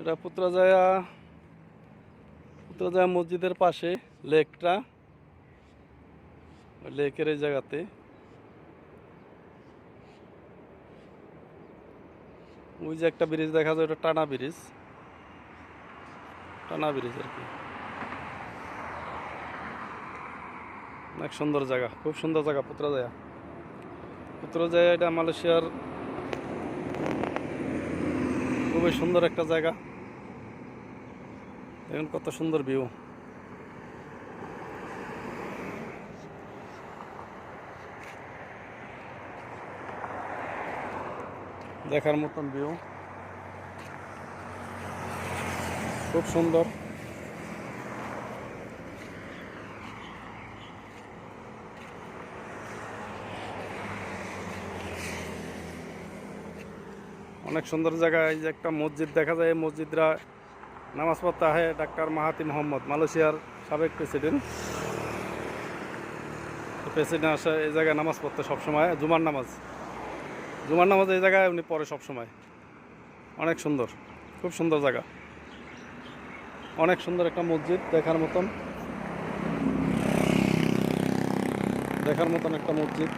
এটা পুত্রজায়া পুত্রজায়া মসজিদের পাশে লেকটা। লেকের এই জায়গাতে। ওই যে একটা ব্রিজ দেখা যায়, ওটা টানা ব্রিজ টানা ব্রিজ আর কি। অনেক সুন্দর জায়গা, খুব সুন্দর জায়গা পুত্রজায়া। পুত্রজায়া এটা মালয়েশিয়ার খুবই সুন্দর একটা জায়গা। দেখুন কত সুন্দর ভিউ। দেখার মতন ভিউ। খুব সুন্দর। অনেক সুন্দর জায়গা এই যে একটা মসজিদ দেখা যায়, এই মসজিদরা নামাজ পড়তে আহে ডাক্তার মাহাতি মোহাম্মদ, মালয়েশিয়ার সাবেক প্রেসিডেন্ট। প্রেসিডেন্ট আসে, এই জায়গায় নামাজ পড়তে সবসময়, জুমার নামাজ। জুমার নামাজ এই জায়গায় উনি পড়ে সবসময়। অনেক সুন্দর, খুব সুন্দর জায়গা। অনেক সুন্দর একটা মসজিদ দেখার মতন। দেখার মতন একটা মসজিদ।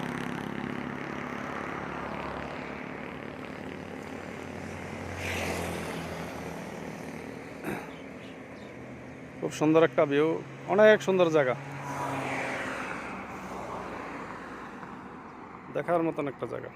খুব সুন্দর একটা ভিউ অনেক সুন্দর জায়গা। দেখার মতন একটা জায়গা।